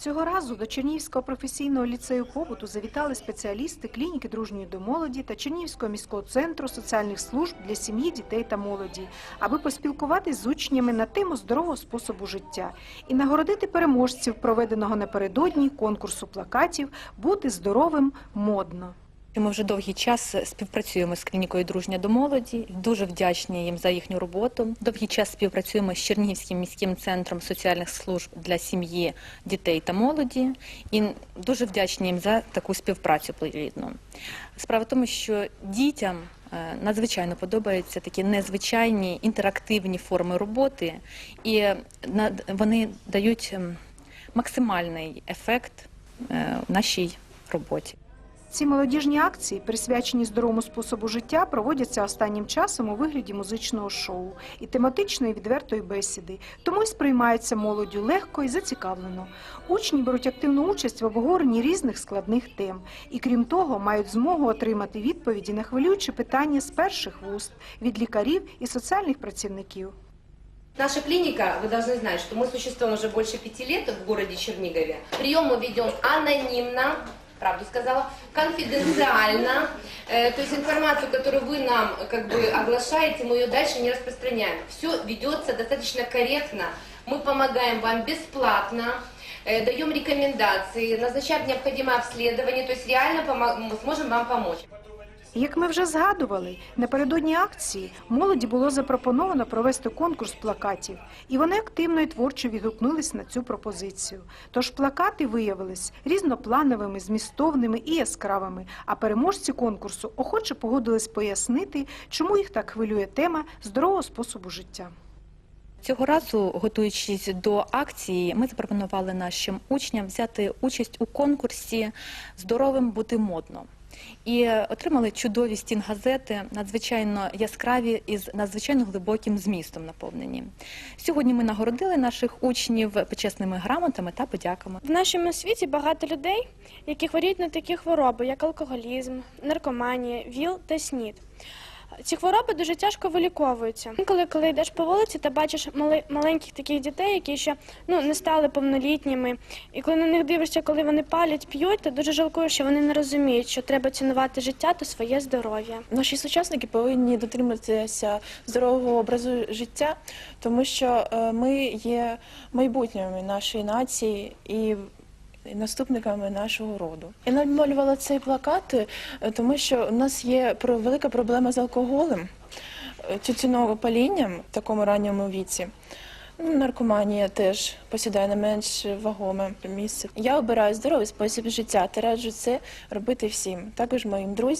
Цього разу до Чернігівського професійного ліцею побуту завітали спеціалісти клініки дружньої до молоді та Чернігівського міського центру соціальних служб для сім'ї, дітей та молоді, аби поспілкуватись з учнями на тему здорового способу життя і нагородити переможців проведеного напередодні конкурсу плакатів Бути здоровим модно. Ми вже довгий час співпрацюємо з клінікою Дружня до молоді. Дуже вдячні їм за їхню роботу. Довгий час співпрацюємо з Чернігівським міським центром соціальних служб для сім'ї, дітей та молоді. І дуже вдячні їм за таку співпрацю плідну. Справа в тому, що дітям е, надзвичайно подобаються такі незвичайні інтерактивні форми роботи, і вони дають ем, максимальний ефект е, нашій роботі. Ці молодіжні акції, присвячені здоровому способу життя, проводяться останнім часом у вигляді музичного шоу і тематичної відвертої бесіди, тому й сприймаються молоддю легко і зацікавлено. Учні беруть активну участь в обговоренні різних складних тем і, крім того, мають змогу отримати відповіді на хвилюючі питання з перших вуст від лікарів і соціальних працівників. Наша клиника, вы должны знать, что мы существуем уже больше пяти лет в городе Чернигове. Прием мы ведем анонимно, правду сказала, конфиденциально. Э, то есть информацию, которую вы нам как бы оглашаете, мы ее дальше не распространяем. Все ведется достаточно корректно. Мы помогаем вам бесплатно, э, даем рекомендации, назначаем необходимое обследование, то есть реально помо- мы сможем вам помочь. Як ми вже згадували, напередодні акції молоді було запропоновано провести конкурс плакатів, і вони активно і творчо відгукнулись на цю пропозицію. Тож плакати виявились різноплановими, змістовними і яскравими. А переможці конкурсу охоче погодились пояснити, чому їх так хвилює тема здорового способу життя. Цього разу, готуючись до акції, ми запропонували нашим учням взяти участь у конкурсі Здоровим бути модно. І отримали чудові стінгазети, надзвичайно яскраві і з надзвичайно глибоким змістом наповнені. Сьогодні ми нагородили наших учнів почесними грамотами та подяками. В нашому світі багато людей, які хворіють на такі хвороби, як алкоголізм, наркоманія, ВІЛ та СНІД. Ці хвороби дуже тяжко виліковуються. Інколи, коли йдеш по вулиці, ти бачиш мали, маленьких таких дітей, які ще ну не стали повнолітніми. І коли на них дивишся, коли вони палять, п'ють, ти дуже жалкуєш, що вони не розуміють, що треба цінувати життя та своє здоров'я. Наші сучасники повинні дотримуватися здорового образу життя, тому що е, ми є майбутніми нашої нації і наступниками нашого роду. Я намалювала цей плакат, е, тому що у нас є велика проблема з алкоголем, е, тютюновопалінням в такому ранньому віці. Ну, Наркоманія теж посідає не менш вагоме місце. Я обираю здоровий спосіб життя та раджу це робити всім, також моїм друзям.